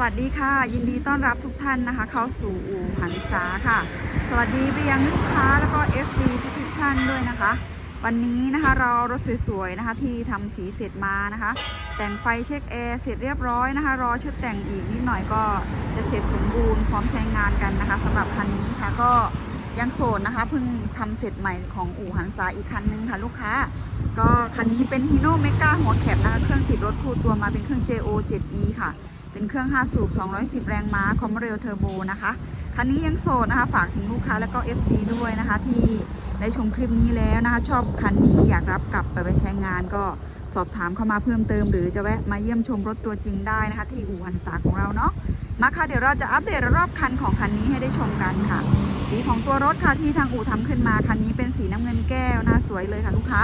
วัสดีค่ะ ยินดีต้อนรับทุกท่านนะคะ เข้าสู่อู่หันษาค่ะ สวัสดีไปยังลูกค้าแล้วก็ FC ทุกทุกท่านด้วยนะคะ วันนี้นะคะเรารถสวยๆนะคะที่ทำสีเสร็จมานะคะ แต่งไฟเช็คแอร์เสร็จเรียบร้อยนะคะ รอชุดแต่งอีกนิดหน่อยก็จะเสร็จสมบูรณ์พร้อมใช้งานกันนะคะสำหรับคันนี้ค่ะก็ยังโสดนะคะเพิ่งทำเสร็จใหม่ของอู่หันษาอีกคันนึงค่ะลูกค้า ก็คันนี้เป็น Hino Mega หัวแคบนะคะเครื่องติดรถคู่ตัวมาเป็นเครื่อง JO 7E ค่ะ เป็นเครื่อง 5 สูบ 210 แรงม้าคอมเรลเทอร์โบนะคะ คันนี้ยังโสดนะคะ ฝากถึงลูกค้าแล้วก็ FD ด้วยนะคะ ที่ได้ชมคลิปนี้แล้วนะคะ ชอบคันนี้อยากรับกลับไปไปใช้งานก็สอบถามเข้ามาเพิ่มเติม หรือจะแวะมาเยี่ยมชมรถตัวจริงได้นะคะ ที่อู่หันษาของเราเนาะมาค่ะเดี๋ยวเราจะอัปเดตรอบคันของคันนี้ให้ได้ชมกันค่ะ สีของตัวรถค่ะที่ทางอู่ทำขึ้นมาคันนี้เป็นสีน้ำเงินแก้วนะคะสวยเลยค่ะลูกค้า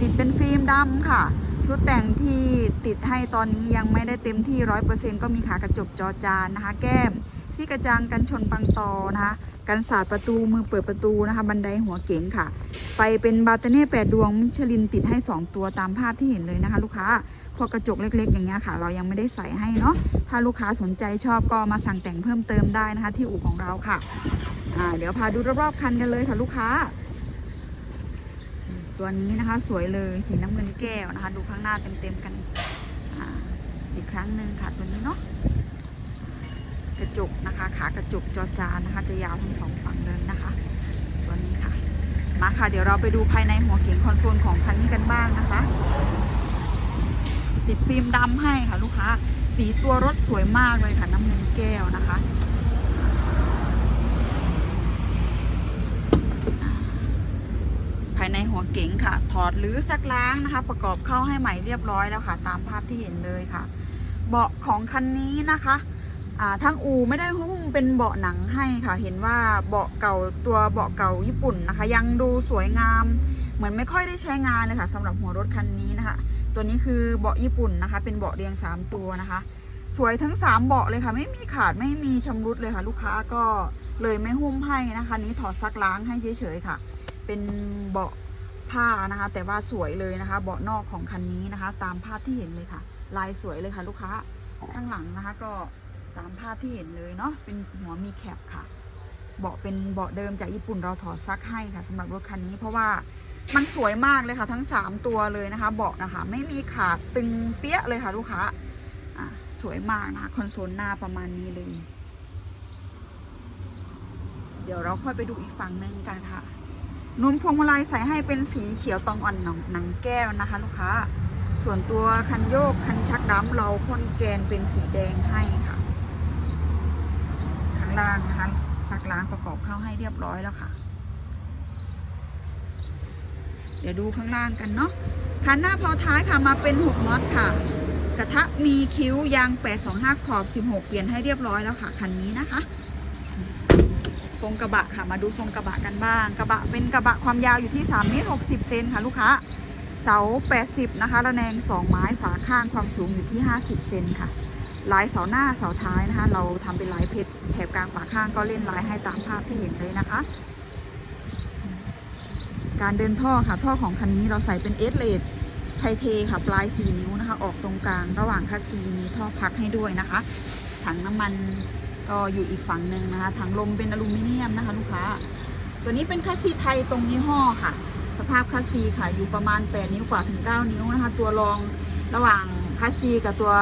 ติดเป็นฟิล์มดำค่ะ ชุดแต่งที่ติดให้ตอนนี้ยังไม่ได้เต็มที่100%ก็มีขากระจกจอจานนะคะ แก้มซี่กระจังกันชนปังตอนะคะกันศาสตร์ประตูมือเปิดประตูนะคะ บันไดหัวเก๋งค่ะ ไฟเป็นบาเตเน่แปดดวงมิชลินติดให้ 2 ตัวตามภาพที่เห็นเลยนะคะ ลูกค้าพวกกระจกเล็ก ๆ อย่างเงี้ยค่ะ เรายังไม่ได้ใส่ให้เนาะถ้าลูกค้าสนใจชอบก็มาสั่งแต่งเพิ่มเติมได้นะคะ ที่อู่ของเราค่ะอ่าเดี๋ยวพาดูรอบๆคันกันเลยค่ะลูกค้า ตัวนี้นะคะ สวยเลยสีน้ำเงินแก้วนะคะ ดูข้างหน้าเต็มๆกันออีกครั้งหนึ่งค่ะตัวนี้เนาะกระจกนะคะ ขากระจกจอจานนะคะ จะยาวทั้งสองฝั่งเลยนะคะ ตัวนี้ค่ะ มาค่ะ เดี๋ยวเราไปดูภายในหัวเก๋งคอนโซลของคันนี้กันบ้างนะคะ ติดฟิล์มดำให้ค่ะลูกค้า สีตัวรถสวยมากเลยค่ะน้ำเงินแก้วนะคะ ภายใน หัวเก๋งค่ะ ถอดหรือซักล้างนะคะ ประกอบเข้าให้ใหม่เรียบร้อยแล้วค่ะ ตามภาพที่เห็นเลยค่ะ เบาะของคันนี้นะคะอ่าทางอูไม่ได้หุ้มเป็นเบาะหนังให้ค่ะ เห็นว่าเบาะเก่าตัวเบาะเก่าญี่ปุ่นนะคะ ยังดูสวยงาม เหมือนไม่ค่อยได้ใช้งานเลยค่ะสำหรับหัวรถคันนี้นะคะ ตัวนี้คือเบาะญี่ปุ่นนะคะ เป็นเบาะเรียง 3 ตัวนะคะ สวยทั้ง 3 เบาะเลยค่ะ ไม่มีขาดไม่มีชำรุดเลยค่ะ ลูกค้าก็เลยไม่หุ้มให้นะคะ นี้ถอดซักล้างให้เฉยๆค่ะ เป็นเบาะ ผ้านะคะ แต่ว่าสวยเลยนะคะ เบาะนอกของคันนี้นะคะ ตามภาพที่เห็นเลยค่ะ ลายสวยเลยค่ะ ลูกค้าข้างหลังนะคะ ก็ตามภาพที่เห็นเลยเนาะเป็นหัวมีแคปค่ะ เบาะเป็นเบาะเดิมจากญี่ปุ่นเราถอดซักให้ค่ะสำหรับรถคันนี้เพราะว่ามันสวยมากเลยค่ะ ทั้ง 3 ตัวเลยนะคะ เบาะนะคะ ไม่มีขาดตึงเปี้ยเลยค่ะ ลูกค้าสวยมากนะคะคอนโซลหน้าประมาณนี้เลย เดี๋ยวเราค่อยไปดูอีกฝั่งหนึ่งกันค่ะ นุ่มพวงมาลัยใส่ให้เป็นสีเขียวตองอ่อนหนังหนังแก้วนะคะ ลูกค้า ส่วนตัวคันโยกคันชักดำเราพ่นแกนเป็นสีแดงให้ค่ะข้างล่างนะคะซักล้างประกอบเข้าให้เรียบร้อยแล้วค่ะ เดี๋ยวดูข้างล่างกันเนาะคันหน้าพอท้ายค่ะมาเป็น6น็อตค่ะ กระทะมีคิ้วยาง 825 ขอบ 16 เปลี่ยนให้เรียบร้อยแล้วค่ะ คันนี้นะคะ รงกระบะค่ะ มาดูทรงกระบะกันบ้าง กระบะเป็นกระบะความยาวอยู่ที่3เมตร60เซนค่ะลูกค้า เสา 80 นะคะ ระแนง 2 ไม้ ฝาข้างความสูงอยู่ที่ 50 เซนค่ะ ลายเสาหน้าเสาท้ายนะคะ เราทำเป็นลายเพชรแถบกลางฝาข้างก็เล่นลายให้ตามภาพที่เห็นเลยนะคะ การเดินท่อค่ะ ท่อของคันนี้เราใส่เป็นเอสเลดไทเทค่ะ ปลาย 4 นิ้วนะคะ ออกตรงกลาง ระหว่างคัสซีมีท่อพักให้ด้วยนะคะ ถังน้ำมัน ก็อยู่อีกฝั่งหนึ่งนะคะถังลมเป็นอลูมิเนียมนะคะลูกค้า ตัวนี้เป็นคัสซีไทยตรงยี่ห้อค่ะ สภาพคัสซีค่ะอยู่ประมาณ 8 นิ้วกว่าถึง 9 นิ้วนะคะ ตัวรองระหว่างคัสซีกับตัว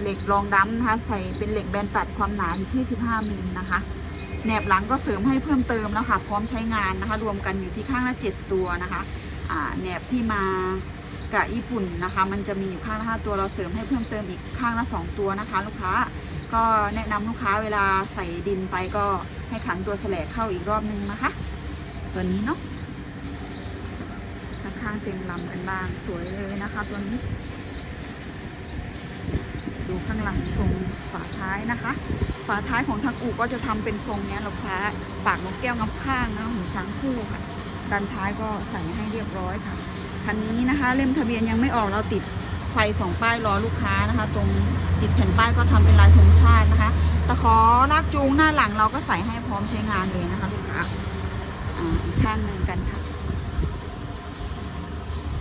เหล็กรองดั้มนะคะใส่เป็นเหล็กแบนตัดความหนาอยู่ที่ 15 มิลนะคะแหนบหลังก็เสริมให้เพิ่มเติมแล้วค่ะ พร้อมใช้งานนะคะ รวมกันอยู่ที่ข้างละ 7 ตัวนะคะแหนบที่มา กับญี่ปุ่นนะคะ มันจะมีอยู่ข้างละ5ตัวเราเสริมให้เพิ่มเติมอีกข้างละ2ตัวนะคะ ลูกค้าก็แนะนำลูกค้าเวลาใส่ดินไปก็ให้ขันตัวแสลกเข้าอีกรอบนึงนะคะ ตัวนี้เนาะข้างเต็มลำกันบ้างสวยเลยนะคะตัวนี้ ดูข้างหลังทรงฝาท้ายนะคะ ฝาท้ายของทางอู่ก็จะทำเป็นทรงเนี้ยลูกค้าปากนกแก้วงับข้างนะหูช้างคู่ค่ะด้านท้ายก็ใส่ให้เรียบร้อยค่ะ คันนี้นะคะ เล่มทะเบียนยังไม่ออกเราติดไฟสองป้ายรอลูกค้านะคะ ตรงติดแผ่นป้ายก็ทำเป็นลายธงชาตินะคะตะขอลากจูงหน้าหลังเราก็ใส่ให้พร้อมใช้งานเลยนะคะลูกค้าอ่าอีกข้างหนึ่งกันค่ะ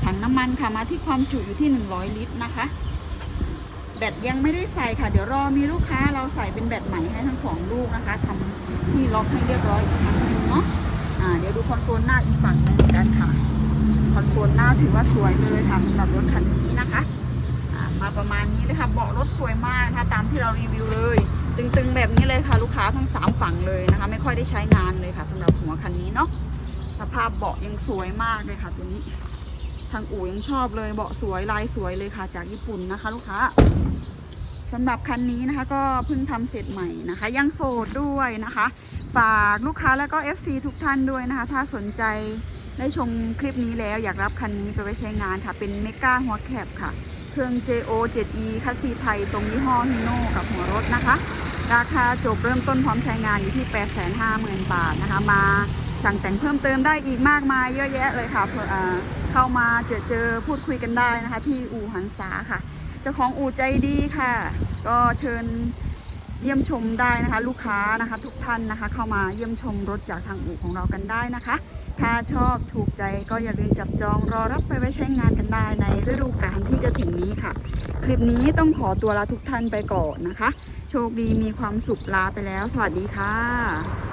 ถังน้ำมันค่ะมาที่ความจุอยู่ที่ 100 ลิตรนะคะ แบตยังไม่ได้ใส่ค่ะ เดี๋ยวรอมีลูกค้าเราใส่เป็นแบตใหม่ให้ทั้งสองลูกนะคะทำที่ล็อกให้เรียบร้อยอีกครั้งหนึ่งเนาะอ่าเดี๋ยวดูคอนโซลหน้าอีกฝั่งหนึ่งกันค่ะ ถือว่าสวยเลยค่ะสำหรับรถคันนี้นะคะมาประมาณนี้เลยค่ะเบาะรถสวยมากนะคะตามที่เรารีวิวเลย ตึงๆแบบนี้เลยค่ะ ลูกค้าทั้งสามฝั่งเลยนะคะ ไม่ค่อยได้ใช้งานเลยค่ะสำหรับหัวคันนี้เนาะสภาพเบาะยังสวยมากเลยค่ะตัวนี้ ทางอู่ยังชอบเลยเบาะสวยลายสวยเลยค่ะ จากญี่ปุ่นนะคะ ลูกค้าสำหรับคันนี้นะคะก็เพิ่งทำเสร็จใหม่นะคะ ยังโสดด้วยนะคะ ฝากลูกค้าแล้วก็ FC ทุกท่านด้วยนะคะ ถ้าสนใจ ได้ชมคลิปนี้แล้วอยากรับคันนี้ไปไว้ใช้งานค่ะ เป็นเมกาหัวแคบค่ะ เครื่อง JO 7E คัสซีไทย ตรงยี่ห้อฮิโน่กับหัวรถนะคะ ราคาจบเริ่มต้นพร้อมใช้งานอยู่ที่ 850,000 บาทนะคะ มาสั่งแต่งเพิ่มเติมได้อีกมากมายเยอะแยะเลยค่ะเข้ามาเจอเจอพูดคุยกันได้นะคะ ที่อู่หันษาค่ะเจ้าของอู่ใจดีค่ะ ก็เชิญเยี่ยมชมได้นะคะ ลูกค้านะคะ ทุกท่านนะคะ เข้ามาเยี่ยมชมรถจากทางอู่ของเรากันได้นะคะ ถ้าชอบถูกใจก็อย่าลืมจับจองรอรับไปไว้ใช้งานกันได้ในฤดูกาลที่จะถึงนี้ค่ะ คลิปนี้ต้องขอตัวลาทุกท่านไปก่อนนะคะ โชคดีมีความสุขลาไปแล้ว สวัสดีค่ะ